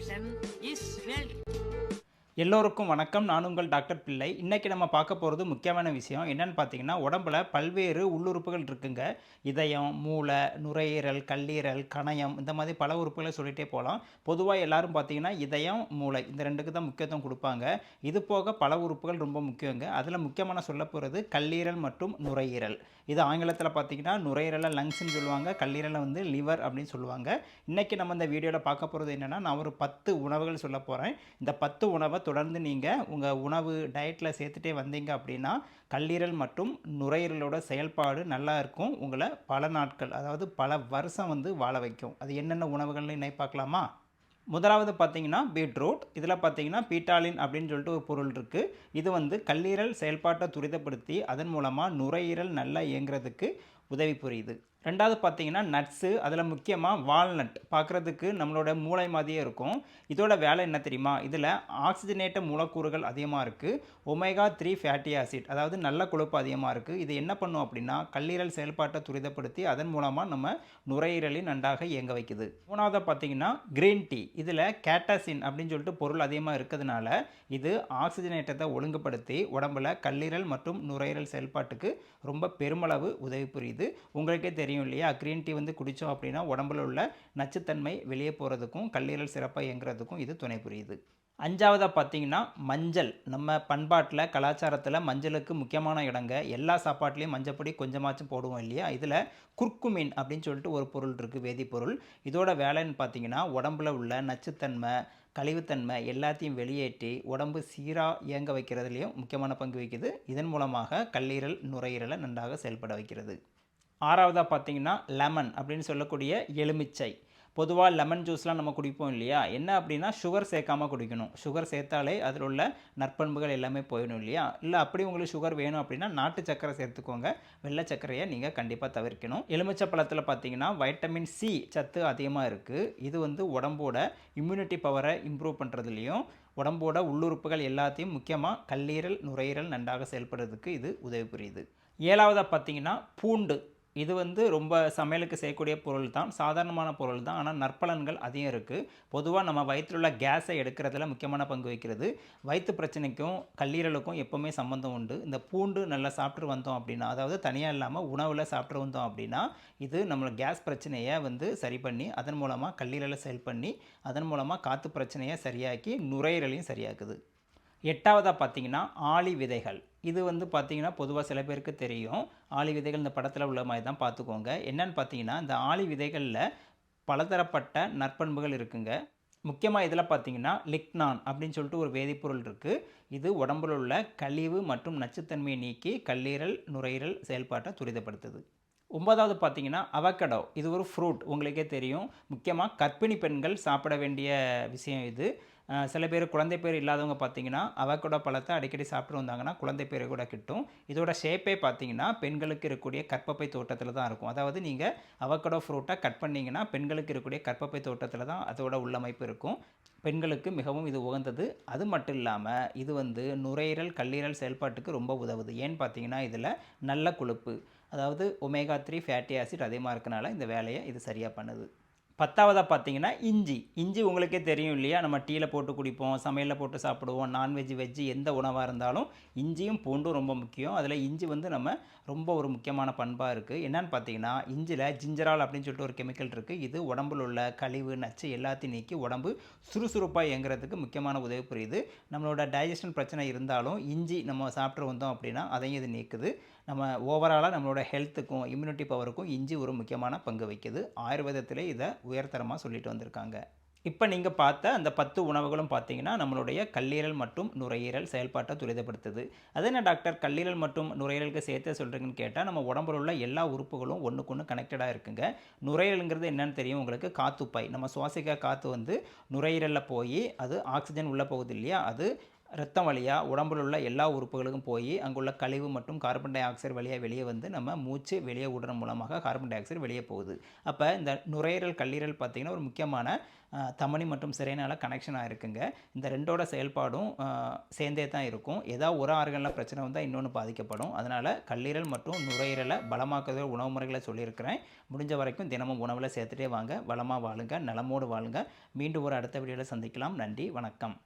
Andersen Gisfjeld. எல்லோருக்கும் வணக்கம். நான் உங்கள் டாக்டர் பிள்ளை. இன்றைக்கி நம்ம பார்க்க போகிறது முக்கியமான விஷயம். என்னென்னு பார்த்தீங்கன்னா உடம்புல பல்வேறு உள்ளுறுப்புகள் இருக்குங்க. இதயம் மூளை நுரையீரல் கல்லீரல் கணையம் இந்த மாதிரி பல உறுப்புகளை சொல்லிகிட்டே போகலாம். பொதுவாக எல்லாரும் பார்த்தீங்கன்னா இதயம் மூளை இந்த ரெண்டுக்கு தான் முக்கியத்துவம் கொடுப்பாங்க. இது போக பல உறுப்புகள் ரொம்ப முக்கியங்க. அதில் முக்கியமான சொல்ல போகிறது கல்லீரல் மற்றும் நுரையீரல். இது ஆங்கிலத்தில் பார்த்தீங்கன்னா நுரையீரலை லங்ஸ்ன்னு சொல்லுவாங்க. கல்லீரலை வந்து லிவர் அப்படின்னு சொல்லுவாங்க. இன்றைக்கி நம்ம இந்த வீடியோவில் பார்க்க போகிறது என்னென்னா நான் ஒரு பத்து உணவுகள் சொல்ல போகிறேன் இந்த பத்து உணவை தொடர்ந்து நீங்கள் உங்கள் உணவு டயட்டில் சேர்த்துட்டே வந்தீங்க அப்படின்னா கல்லீரல் மற்றும் நுரையீரலோட செயல்பாடு நல்லா இருக்கும். உங்களை பல நாட்கள் அதாவது பல வருஷம் வந்து வாழ வைக்கும். அது என்னென்ன உணவுகள்னு இணை பார்க்கலாமா முதலாவது பார்த்தீங்கன்னா பீட்ரூட். இதில் பார்த்தீங்கன்னா பீட்டாலின் அப்படின்னு சொல்லிட்டு ஒரு பொருள் இருக்குது இது வந்து கல்லீரல் செயல்பாட்டை துரிதப்படுத்தி அதன் மூலமாக நுரையீரல் நல்லா இயங்குறதுக்கு உதவி புரியுது. ரெண்டாவது பார்த்தீங்கன்னா நட்ஸு அதில் முக்கியமாக வால்நட் பார்க்குறதுக்கு நம்மளோட மூளை மாதிரியே இருக்கும். இதோட வேலை என்ன தெரியுமா? இதில் ஆக்சிஜனேட்ட மூலக்கூறுகள் அதிகமாக இருக்குது ஒமேகா த்ரீ ஃபேட்டி ஆசிட் அதாவது நல்ல கொழுப்பு அதிகமாக இருக்குது இது என்ன பண்ணும் அப்படின்னா கல்லீரல் செயல்பாட்டை துரிதப்படுத்தி அதன் மூலமாக நம்ம நுரையீரலை நன்றாக இயங்க வைக்குது. மூணாவதாக பார்த்தீங்கன்னா கிரீன் டீ இதில் கேட்டசின் அப்படின்னு சொல்லிட்டு பொருள் அதிகமாக இருக்கிறதுனால இது ஆக்சிஜனேட்டத்தை ஒழுங்குபடுத்தி உடம்புல கல்லீரல் மற்றும் நுரையீரல் செயல்பாட்டுக்கு ரொம்ப பெருமளவு உதவி புரியுது. உங்களுக்கே தெரியும். இல்லையா? க்ரீன் டீ வந்து குடித்தோம் அப்படின்னா உடம்புல உள்ள நச்சுத்தன்மை வெளியே போகிறதுக்கும் கல்லீரல் சிறப்பாக இயங்குறதுக்கும் இது துணை புரியுது. அஞ்சாவதாக பார்த்தீங்கன்னா மஞ்சள். நம்ம பண்பாட்டில் கலாச்சாரத்தில் மஞ்சளுக்கு முக்கியமான இடங்க. எல்லா சாப்பாட்லேயும் மஞ்சப்பொடி கொஞ்சமாச்சும் போடுவோம் இல்லையா? இதில் குர்க்குமின் அப்படின்னு சொல்லிட்டு ஒரு பொருள் இருக்குது வேதிப்பொருள். இதோட வேலைன்னு பார்த்தீங்கன்னா உடம்புல உள்ள நச்சுத்தன்மை கழிவுத்தன்மை எல்லாத்தையும் வெளியேற்றி உடம்பு சீராக இயங்க வைக்கிறதுலையும் முக்கியமான பங்கு வகிக்குது. இதன் மூலமாக கல்லீரல் நுரையீரலை நன்றாக செயல்பட வைக்கிறது. ஆறாவதாக பார்த்தீங்கன்னா லெமன் அப்படின்னு சொல்லக்கூடிய எலுமிச்சை. பொதுவாக லெமன் ஜூஸ்லாம் நம்ம குடிப்போம் இல்லையா? என்ன அப்படின்னா சுகர் சேர்க்காமல் குடிக்கணும். சுகர் சேர்த்தாலே அதில் உள்ள நற்பண்புகள் எல்லாமே போயிடும் இல்லையா? இல்லை அப்படி உங்களுக்கு சுகர் வேணும் அப்படின்னா நாட்டு சக்கரை சேர்த்துக்கோங்க. வெள்ளை சக்கரையை நீங்கள் கண்டிப்பாக தவிர்க்கணும். எலுமிச்சை பழத்தில் பார்த்தீங்கன்னா வைட்டமின் சி சத்து அதிகமாக இருக்குது இது வந்து உடம்போட இம்யூனிட்டி பவரை இம்ப்ரூவ் பண்ணுறதுலையும் உடம்போட உள்ளுறுப்புகள் எல்லாத்தையும் முக்கியமாக கல்லீரல் நுரையீரல் நன்றாக செயல்படுறதுக்கு இது உதவி புரியுது. ஏழாவதாக பார்த்தீங்கன்னா பூண்டு. இது வந்து ரொம்ப சமையலுக்கு செய்யக்கூடிய பொருள் தான் சாதாரணமான பொருள் தான் ஆனால் நற்பலன்கள் அதிகம் இருக்குது பொதுவாக நம்ம வயிற்றில் உள்ள கேஸை எடுக்கிறதுல முக்கியமான பங்கு வகிக்கிறது. வயிற்று பிரச்சனைக்கும் கல்லீரலுக்கும் எப்போவுமே சம்மந்தம் உண்டு. இந்த பூண்டு நல்லா சாப்பிட்டு வந்தோம் அப்படின்னா அதாவது தனியாக இல்லாமல் உணவில் சாப்பிட்டு வந்தோம் அப்படின்னா இது நம்மளோட கேஸ் பிரச்சனையை வந்து சரி பண்ணி அதன் மூலமாக கல்லீரலை செயல் பண்ணி அதன் மூலமாக காற்று பிரச்சனையை சரியாக்கி நுரையீரலையும் சரியாக்குது. எட்டாவதாக பார்த்தீங்கன்னா ஆளி விதைகள். இது வந்து பார்த்தீங்கன்னா பொதுவாக சில பேருக்கு தெரியும். ஆளி விதைகள் இந்த படத்தில் உள்ள மாதிரி தான் பார்த்துக்கோங்க என்னன்னு பார்த்தீங்கன்னா இந்த ஆளி விதைகளில் பலதரப்பட்ட நற்பண்புகள் இருக்குங்க. முக்கியமாக இதில் பார்த்தீங்கன்னா லிக்னான் அப்படின்னு சொல்லிட்டு ஒரு வேதிப்பொருள் இருக்குது இது உடம்புல உள்ள கழிவு மற்றும் நச்சுத்தன்மையை நீக்கி கல்லீரல் நுரையீரல் செயல்பாட்டை துரிதப்படுத்துது. ஒன்பதாவது பார்த்தீங்கன்னா அவக்கடோ இது ஒரு ஃப்ரூட் உங்களுக்கே தெரியும். முக்கியமாக கர்ப்பிணி பெண்கள் சாப்பிட வேண்டிய விஷயம் இது. சில பேர் குழந்தை பேர் இல்லாதவங்க பார்த்தீங்கன்னா அவக்கடோ பழத்தை அடிக்கடி சாப்பிட்டு வந்தாங்கன்னா குழந்தை பேர் கூட கிட்டும். இதோட ஷேப்பே பார்த்தீங்கன்னா பெண்களுக்கு இருக்கக்கூடிய கற்பப்பை தோட்டத்தில் தான் இருக்கும். அதாவது நீங்கள் அவக்கடோ ஃப்ரூட்டை கட் பண்ணிங்கன்னா பெண்களுக்கு இருக்கக்கூடிய கற்பப்பை தோட்டத்தில் தான் அதோட உள்ளமைப்பு இருக்கும். பெண்களுக்கு மிகவும் இது உகந்தது. அது மட்டும் இல்லாமல் இது வந்து நுரையீரல் கல்லீரல் செயல்பாட்டுக்கு ரொம்ப உதவுது. ஏன்னு பார்த்தீங்கன்னா இதில் நல்ல கொழுப்பு அதாவது ஒமேகா த்ரீ ஃபேட்டி ஆசிட் அதிகமாக இருக்கனால இந்த வேலையை இது சரியாக பண்ணுது. பத்தாவதாக பார்த்தீங்கன்னா இஞ்சி. இஞ்சி உங்களுக்கே தெரியும் இல்லையா? நம்ம டீயில் போட்டு குடிப்போம் சமையலில் போட்டு சாப்பிடுவோம் நான்வெஜ் வெஜ்ஜு எந்த உணவாக இருந்தாலும் இஞ்சியும் பூண்டும் ரொம்ப முக்கியம். அதில் இஞ்சி வந்து நம்ம ரொம்ப ஒரு முக்கியமான பண்பாக இருக்குது என்னென்னு பார்த்தீங்கன்னா இஞ்சியில் ஜிஞ்சரால் அப்படின்னு சொல்லிட்டு ஒரு கெமிக்கல் இருக்குது இது உடம்புல உள்ள கழிவு நச்சு எல்லாத்தையும் நீக்கி உடம்பு சுறுசுறுப்பாக இயங்குறதுக்கு முக்கியமான உதவி புரியுது. நம்மளோட டைஜஷன் பிரச்சனை இருந்தாலும் இஞ்சி நம்ம சாப்பிட்டு வந்தோம் அப்படின்னா அதையும் இது நீக்குது. நம்ம ஓவராலாக நம்மளோட ஹெல்த்துக்கும் இம்யூனிட்டி பவருக்கும் இஞ்சி ஒரு முக்கியமான பங்கு வைக்குது ஆயுர்வேதத்திலே இதை உயர்தரமாக சொல்லிட்டு வந்திருக்காங்க. இப்போ நீங்கள் பார்த்த அந்த பத்து உணவுகளும் பார்த்தீங்கன்னா நம்மளுடைய கல்லீரல் மற்றும் நுரையீரல் செயல்பாட்டை துரிதப்படுத்துது. அது என்ன டாக்டர்? கல்லீரல் மற்றும் நுரையீரலுக்கு சேர்த்து சொல்கிறீங்கன்னு கேட்டால் நம்ம உடம்புல உள்ள எல்லா உறுப்புகளும் ஒன்றுக்கு ஒன்று கனெக்டடாக இருக்குங்க. நுரையீரலுங்கிறது என்னன்னு தெரியும் உங்களுக்கு? காத்துப்பை நம்ம சுவாசிக்க காற்று வந்து நுரையீரலில் போய் அது ஆக்சிஜன் உள்ளே போகுது இல்லையா? அது ரத்தம் வழியாக உடம்புல உள்ள எல்லா உறுப்புகளுக்கும் போய் அங்குள்ள கழிவு மற்றும் கார்பன் டை ஆக்சைடு வழியாக வெளியே வந்து நம்ம மூச்சு வெளியே விடுற மூலமாக கார்பன் டை ஆக்சைடு வெளியே போகுது. அப்போ இந்த நுரையீரல் கல்லீரல் பார்த்திங்கன்னா ஒரு முக்கியமான தமனி மற்றும் சிறைனால் கனெக்ஷனாக இருக்குங்க இந்த ரெண்டோட செயல்பாடும் சேர்ந்தே தான் இருக்கும். ஏதாவது ஒரு ஆர்கனில் பிரச்சனை வந்தால் இன்னொன்று பாதிக்கப்படும். அதனால் கல்லீரல் மற்றும் நுரையீரலை பலமாக்குற உணவு முறைகளை சொல்லியிருக்கிறேன். முடிஞ்ச வரைக்கும் தினமும் உணவில் சேர்த்துட்டே வாங்க. வளமாக வாழுங்க. நலமோடு வாழுங்க. மீண்டும் ஒரு அடுத்த வீடியோவில் சந்திக்கலாம். நன்றி. வணக்கம்.